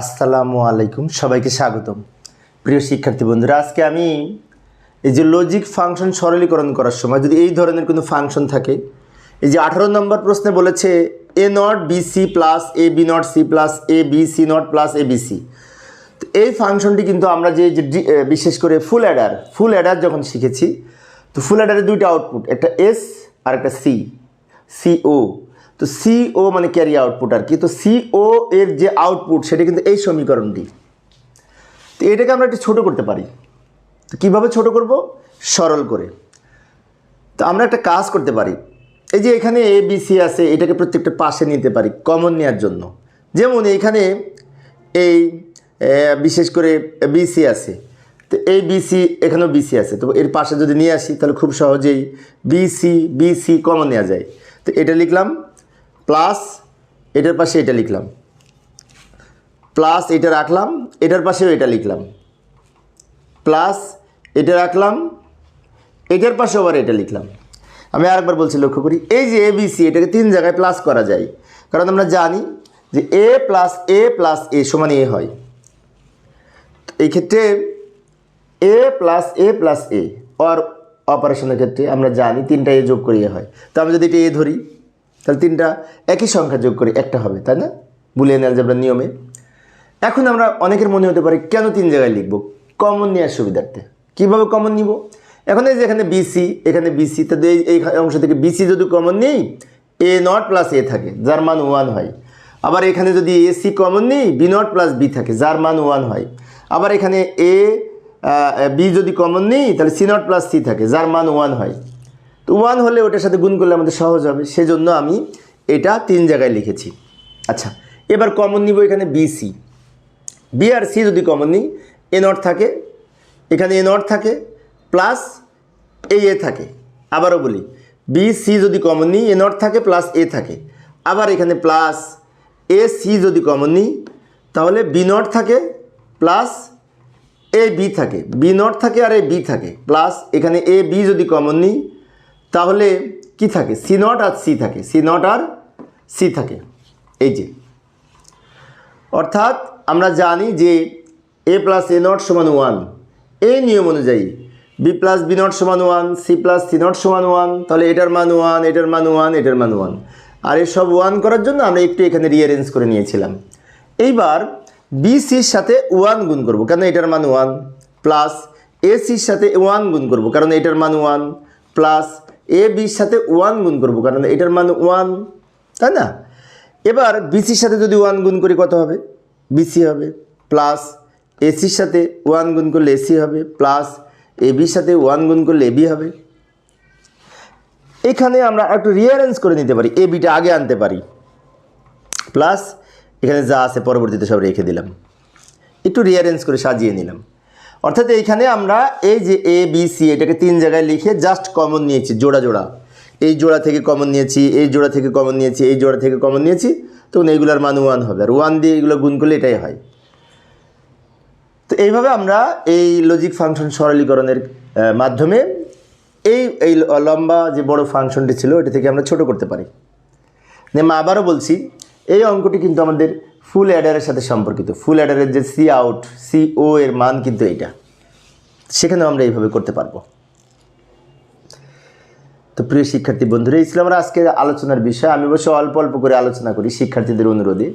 আসসালামু আলাইকুম, সবাইকে স্বাগতম। প্রিয় শিক্ষার্থী বন্ধুরা, আজকে আমি এই যে লজিক ফাংশন সরলীকরণ করার সময় যদি এই ধরনের কোনো ফাংশন থাকে, এই যে আঠারো নম্বর প্রশ্নে বলেছে A not B C plus A B not C plus A B C not plus A B C তো এই ফাংশনটি কিন্তু আমরা যে বিশেষ করে ফুল অ্যাডার ফুল অ্যাডার যখন শিখেছি, তো ফুল অ্যাডারের দুইটা আউটপুট একটা এস আর একটা সি সিও তো সিও মানে ক্যারি আউটপুট আর কি। তো সিও এর যে আউটপুট সেটা কিন্তু এই সমীকরণটি তো এটাকে আমরা একটু ছোট করতে পারি। তো কীভাবে ছোট করব? সরল করে। তো আমরা একটা কাজ করতে পারি। এই যে এখানে এ বি সি আছে, এটাকে প্রত্যেকটা পাশে নিতে পারি কমন নেওয়ার জন্য। যেমন এইখানে এই বিশেষ করে বিসি আছে। তো এই বিসি এখানেও বিসি আছে। তো এর পাশে যদি নিয়ে আসি, তাহলে খুব সহজেই বিসি বিসি কমন নেওয়া যায়। তো এটা লিখলাম প্লাস এটার পাশে এটা লিখলাম। প্লাস এটা রাখলাম, এটার পাশেও এটা লিখলাম। প্লাস এটা রাখলাম, এটার পাশে আবার এটা লিখলাম। আমি আরেকবার বলছি, লক্ষ্য করি, এই যে এ বি সি এটাকে তিন জায়গায় প্লাস করা যায়। কারণ আমরা জানি যে এ প্লাস এ প্লাস এ সমান এ হয়। এই ক্ষেত্রে A plus A plus A or অপারেশনের ক্ষেত্রে আমরা জানি তিনটা এ যোগ করে এ হয়। তো আমি যদি এটা এ ধরি তাহলে তিনটা একই সংখ্যা যোগ করে, একটা হবে, তাই না? বুলিয়ান অ্যালজেব্রার নিয়মে। এখন আমরা অনেকের মনে হতে পারে কেন তিন জায়গায় লিখব? কমন নেওয়ার সুবিধার্থে। কীভাবে কমন নিব? এখন এই যে এখানে বিসি এখানে বিসি তো এই অংশ থেকে বিসি যদি কমন নেই এ নট প্লাস এ থাকে, যার মান ওয়ান হয়। আবার এখানে যদি এসি কমন নেই বি নট প্লাস বি থাকে, যার মান ওয়ান হয়। আবার এখানে এ বি যদি কমন নেই, তাহলে সি নট প্লাস সি থাকে, যার মান ওয়ান হয়। তো ওয়ান হলে ওটার সাথে গুণ করলে আমাদের সহজ হবে। সেজন্য আমি এটা তিন জায়গায় লিখেছি। আচ্ছা এবার কমন নিব এখানে বিসি বি আর সি যদি কমন নিই এ নট থাকে, এখানে এ নট থাকে প্লাস এ এ থাকে। আবারও বলি বি সি যদি কমন নিই এ নট থাকে প্লাস এ থাকে। আবার এখানে প্লাস এ সি যদি কমন নিই, তাহলে বি নট থাকে প্লাস এ বি থাকে। বি নট থাকে আর এ বি থাকে। প্লাস এখানে এ বি যদি কমন নিই তাহলে কি থাকে? সি নট আর সি থাকে। সি নট আর সি থাকে। এই যে। অর্থাৎ আমরা জানি যে এ প্লাস এ নট সমান ওয়ান। এই নিয়ম অনুযায়ী বি প্লাস বি নট সমান one, C plus C not সমান ওয়ান, তাহলে এটার মান ওয়ান, এটার মান ওয়ান, এটার মান ওয়ান। আর এসব ওয়ান করার জন্য আমরা একটু এখানে রিয়ারেঞ্জ করে নিয়েছিলাম। এইবার বি সির সাথে ওয়ান গুণ করব। কারণ এটার মান ওয়ান? প্লাস এ সির সাথে ওয়ান গুণ করব। কারণ এটার মান ওয়ান, প্লাস এ বির সাথে ওয়ান গুণ করব, কারণ এটার মান ওয়ান তাই না? এবার বিসির সাথে যদি ওয়ান গুণ করি কত হবে? বিসি হবে প্লাস এসির সাথে ওয়ান গুণ করলে এসি হবে প্লাস এবির সাথে ওয়ান গুণ করলে এবি হবে। এখানে আমরা একটু রিয়ারেঞ্জ করে নিতে পারি এ বিটা আগে আনতে পারি। প্লাস এখানে যা আছে পরবর্তীতে সব রেখে দিলাম। একটু রিয়ারেঞ্জ করে সাজিয়ে নিলাম। অর্থাৎ এইখানে আমরা এই যে এ বি সি এটাকে তিন জায়গায় লিখে জাস্ট কমন নিয়েছি, জোড়া জোড়া। এই জোড়া থেকে কমন নিয়েছি, এই জোড়া থেকে কমন নিয়েছি, এই জোড়া থেকে কমন নিয়েছি, তখন এইগুলোর মান ওয়ান হবে। আর ওয়ান দিয়ে এগুলো গুণ করলে এটাই হয়। তো এইভাবে আমরা এই লজিক ফাংশন সরলীকরণের মাধ্যমে এই এই লম্বা যে বড় ফাংশনটি ছিল এটা থেকে আমরা ছোট করতে পারি। নেমা, আবারও বলছি, এই অঙ্কটি কিন্তু আমাদের ফুল অ্যাডারের সাথে সম্পর্কিত। ফুল অ্যাডারের যে সি আউট সি ও এর মান কিন্তু এইটা। সেখানেও আমরা এইভাবে করতে পারব। তো প্রিয় শিক্ষার্থী বন্ধুরা, এই আজকের আলোচনার বিষয়। আমি অবশ্য অল্প অল্প করে আলোচনা করি শিক্ষার্থীদের অনুরোধে,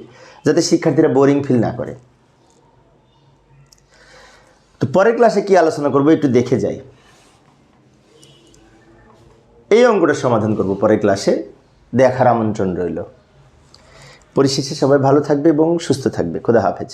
যাতে শিক্ষার্থীরা বোরিং ফিল না করে। তো পরের ক্লাসে কি আলোচনা করব একটু দেখে যাই। এই অঙ্কটা সমাধান করব পরের ক্লাসে। দেখার আমন্ত্রণ রইল। পরিশেষে সবাই ভালো থাকবে এবং সুস্থ থাকবে। খোদা হাফেজ।